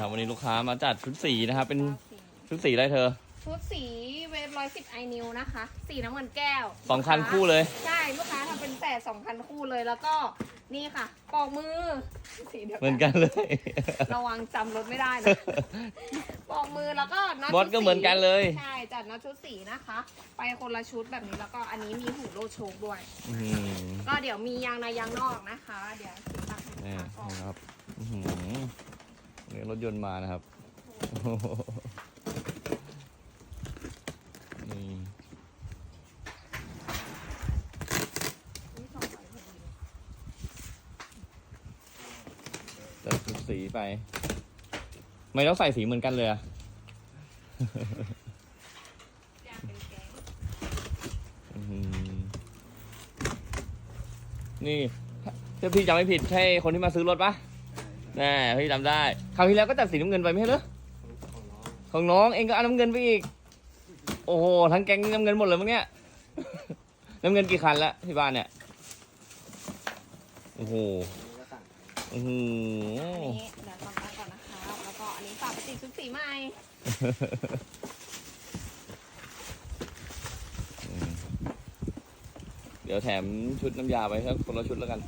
ครับวันนี้ลูกค้ามาจัดชุดสีนะครับเป็นชุดสีอะไรเธอ ชุดสีเวฟร้อยสิบไอนิวนะคะ สีน้ำเงินแก้วสองคันคู่เลย ใช่ลูกค้าทำเป็นแปดสองคันคู่เลยแล้วก็นี่ค่ะปอกมือสีเดียวเหมือนกันเลย ระวังจำรถไม่ได้นะปอกมือแล้วก็น็อตบอสก็เหมือนกันเลยใช่จัดน็อตชุดสีนะคะ ไปคนละชุดแบบนี้แล้วก็อันนี้มีหูโลโชกด้วยอื้อหือก็เดี๋ยวมียางในยางนอกนะคะ เดี๋ยวสีตักให้นี่ลูกค้าก่อนนะครับอื้อหือนี่ รถยนต์มานะครับนี่จัดชุดสีไป ไม่ต้องใส่สีเหมือนกันเลยอะนี่ถ้าพี่จำไม่ผิดใช่คนที่มาซื้อรถปะ แน่พี่จำได้คราวที่แล้วก็จัดสีน้ำเงินไปไม่ใช่เหรอของน้องเองก็เอาน้ำเงินไปอีก โอ้โหทั้งแก๊งน้ำเงินหมดเลยมั้งเนี่ย น้ำเงินกี่คันละที่บ้านเนี่ย โอ้โหโอ้โหอันนี้เดี๋ยวทำแล้วก่อนนะคะ แล้วก็อันนี้ฝากไปติดชุดสีใหม่เดี๋ยวแถมชุดน้ำยาไปสักคนละชุดแล้วกัน